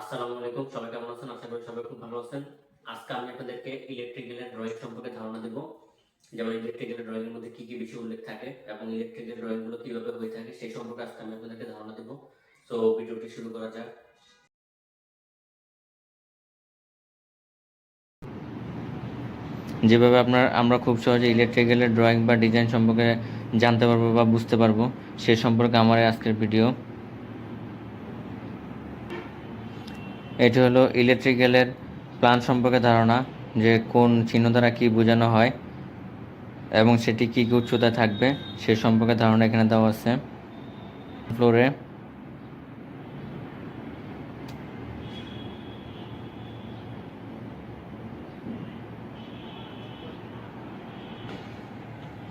আসসালামু আলাইকুম, সবাই কেমন আছেন? আশা করি সবাই খুব ভালো আছেন। আজকে আমি আপনাদেরকে ইলেকট্রিক্যালের ড্রয়িং সম্পর্কে ধারণা দেব। যেমন ইলেকট্রিক্যাল ড্রয়িং এর মধ্যে কি কি বিষয় উল্লেখ থাকে এবং ইলেকট্রিক্যাল ড্রয়িংগুলো কীভাবে হয়ে থাকে, সেই সম্পর্কে আজকে আমি আপনাদেরকে ধারণা দেব। তো ভিডিওটি শুরু করা যাক। যেভাবে আপনার, আমরা খুব সহজে ইলেকট্রিক্যালের ড্রয়িং বা ডিজাইন সম্পর্কে জানতে পারব বা বুঝতে পারব, সে সম্পর্কে আমার আজকের ভিডিও এটি হলো ইলেকট্রিক্যালের প্ল্যান সম্পর্কে ধারণা যে কোন চিহ্ন দ্বারা কী বোঝানো হয় এবং সেটি কী কী উচ্চতায় থাকবে সে সম্পর্কে ধারণা এখানে দেওয়া আছে। ফ্লোরে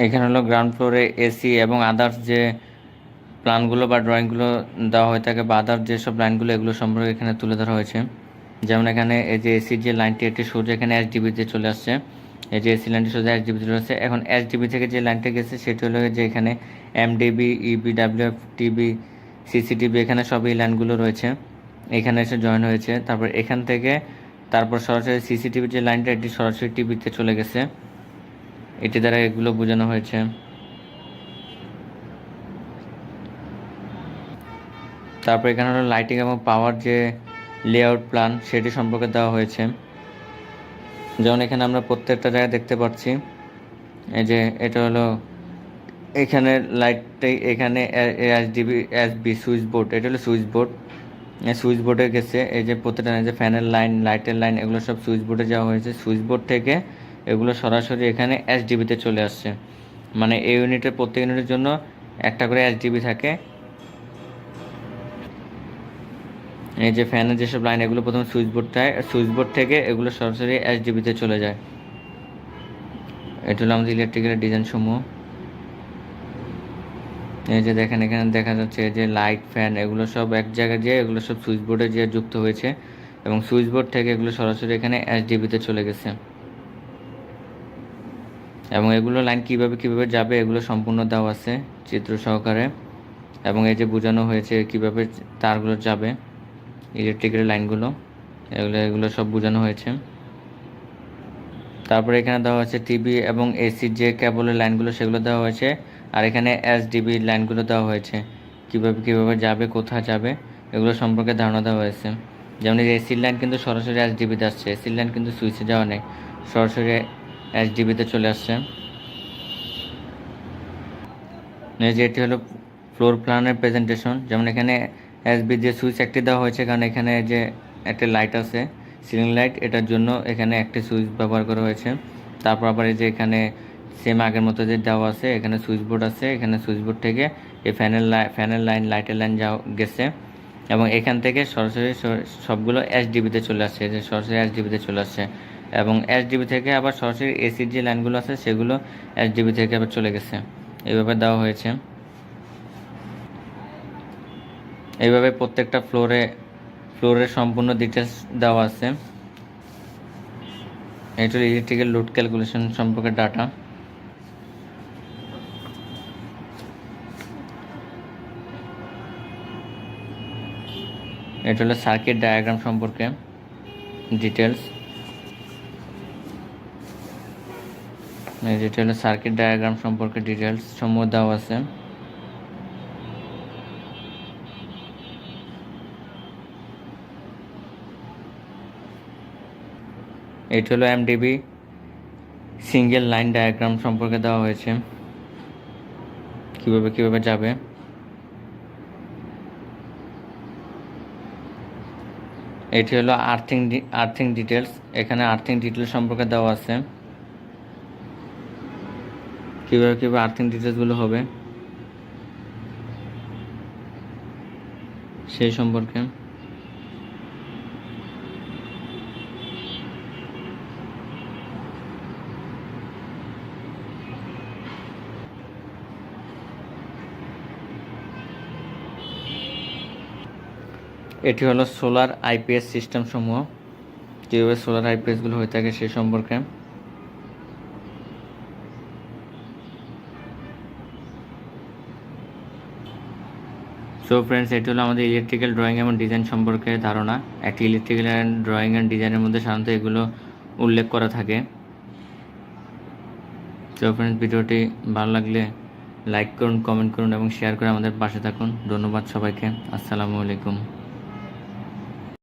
এখানে হলো গ্রাউন্ড ফ্লোরে এসি এবং আদার্স যে প্ল্যানগুলো বা ড্রয়িংগুলো দেওয়া হয়ে থাকে, বা আদার্স যেসব লাইনগুলো এগুলো সম্পর্কে এখানে তুলে ধরা হয়েছে। যেমন এখানে এই যে এসির যে লাইনটি, এটি সোজা এখানে এস ডিবিতে চলে আসছে। এই যে এসি লাইনটি সোজা এস ডিবিতে চলে আসছে। এখন এস ডিবি থেকে যে লাইনটা গেছে, সেটি হলো যে এখানে M DB EB W F TB CCTV এখানে সব এই লাইনগুলো রয়েছে। এখানে এসে জয়েন হয়েছে। তারপর এখান থেকে তারপর সরাসরি সিসিটিভির যে লাইনটা, এটি সরাসরি টিভিতে চলে গেছে। এটি দ্বারা এগুলো বোঝানো হয়েছে। তারপর এখানে হলো লাইটিং এবং পাওয়ার যে লেআউট প্ল্যান সেটি সম্পর্কে দেওয়া হয়েছে। যেমন এখানে আমরা প্রত্যেকটা জায়গায় দেখতে পাচ্ছি, এই যে এটা হলো এখানে লাইটটাই এখানে S DB S B switch board এটা হলো সুইচ বোর্ড সুইচ বোর্ডে গেছে, এই যে প্রত্যেকটা যে ফ্যানের লাইন লাইটের লাইন এগুলো সব সুইচ বোর্ডে যাওয়া হয়েছে। সুইচ বোর্ড থেকে এগুলো সরাসরি এখানে এস ডিবিতে চলে আসছে। মানে এই ইউনিটের প্রত্যেক ইউনিটের জন্য একটা করে এস ডিবি থাকে। এই যে ফ্যানের যেসব লাইন এগুলো প্রথমে সুইচ বোর্ডটায় সুইচ বোর্ড থেকে এগুলো সরাসরি এস ডিবিতে চলে যায়। এটা হলো আমাদের ইলেকট্রিক্যালের ডিজাইন সমূহ। এই যে দেখেন, এখানে দেখা যাচ্ছে যে লাইট ফ্যান এগুলো সব এক জায়গায় যেয়ে এগুলো সব সুইচ বোর্ডে যেয়ে যুক্ত হয়েছে এবং সুইচ বোর্ড থেকে এগুলো সরাসরি এখানে এস ডিবিতে চলে গেছে। এবং এগুলো লাইন কীভাবে কীভাবে যাবে এগুলো সম্পূর্ণ দেওয়া আছে চিত্র সহকারে। এবং এই যে বোঝানো হয়েছে কীভাবে তারগুলো যাবে। ইলেকট্রিকের লাইনগুলো এগুলো এগুলো সব বোঝানো হয়েছে। তারপরে এখানে দেওয়া হয়েছে টিভি এবং এসির যে কেবলের লাইনগুলো সেগুলো দেওয়া হয়েছে। আর এখানে এস ডিবি লাইনগুলো দেওয়া হয়েছে। কীভাবে কীভাবে যাবে, কোথায় যাবে, এগুলো সম্পর্কে ধারণা দেওয়া হয়েছে। যেমন এসির লাইন কিন্তু সরাসরি এস ডিবিতে আসছে। এসির লাইন কিন্তু সুইচে যাওয়া নেই। সরাসরি এস ডিবিতে চলে আসছে। এই যে এটি হলো ফ্লোর প্ল্যানের প্রেজেন্টেশন যেমন এখানে এসবি যে সুইচ একটি দেওয়া হয়েছে, কারণ এখানে যে একটা লাইট আছে সিলিং লাইট এটার জন্য এখানে একটি সুইচ ব্যবহার করা হয়েছে। তারপর আবার এই যে এখানে সেম আগের মতো যে দেওয়া আছে, এখানে সুইচ বোর্ড আছে, এখানে সুইচ বোর্ড থেকে এই ফ্যানের লাইন ফ্যানের লাইন লাইটের লাইন যাও, গেছে। এবং এখান থেকে সরাসরি সবগুলো এস ডিবিতে চলে আসছে যে সরাসরি এস ডিবিতে চলে আসছে। এবং এস ডিবি থেকে আবার সরাসরি এসির যে লাইনগুলো আছে, সেগুলো এস ডিবি থেকে আবার চলে গেছে। এইভাবে দেওয়া হয়েছে। এইভাবে প্রত্যেকটা ফ্লোরে, ফ্লোরের সম্পূর্ণ ডিটেলস দেওয়া আছে। এটা ইলেকট্রিক্যাল লোড ক্যালকুলেশন সম্পর্কে ডাটা এটা হলো সার্কিট ডায়াগ্রাম সম্পর্কে ডিটেলস যেটা হলো সার্কিট ডায়াগ্রাম সম্পর্কে ডিটেলস সমূহ দেওয়া আছে। এটা হলো এমডিবি সিঙ্গেল লাইন ডায়াগ্রাম সম্পর্কে দেওয়া হয়েছে। কীভাবে কীভাবে যাবে? এটি হলো আর্থিং আর্থিং ডিটেলস এখানে আর্থিং ডিটেলস সম্পর্কে দেওয়া আছে। কীভাবে কীভাবে আর্থিং ডিটেলসগুলো হবে? সেই সম্পর্কে। এটি হলো সোলার আইপিএস সিস্টেম সমূহ কীভাবে সোলার আইপিএসগুলো হয়ে থাকে সে সম্পর্কে। সো ফ্রেন্ডস এটি হলো আমাদের ইলেকট্রিক্যাল ড্রয়িং এবং ডিজাইন সম্পর্কে ধারণা। একটি ইলেকট্রিক্যাল ড্রয়িং অ্যান্ড ডিজাইনের মধ্যে সাধারণত এগুলো উল্লেখ করা থাকে। সো ফ্রেন্ডস ভিডিওটি ভালো লাগলে লাইক করুন কমেন্ট করুন এবং শেয়ার করে আমাদের পাশে থাকুন। ধন্যবাদ সবাইকে। আসসালামু আলাইকুম।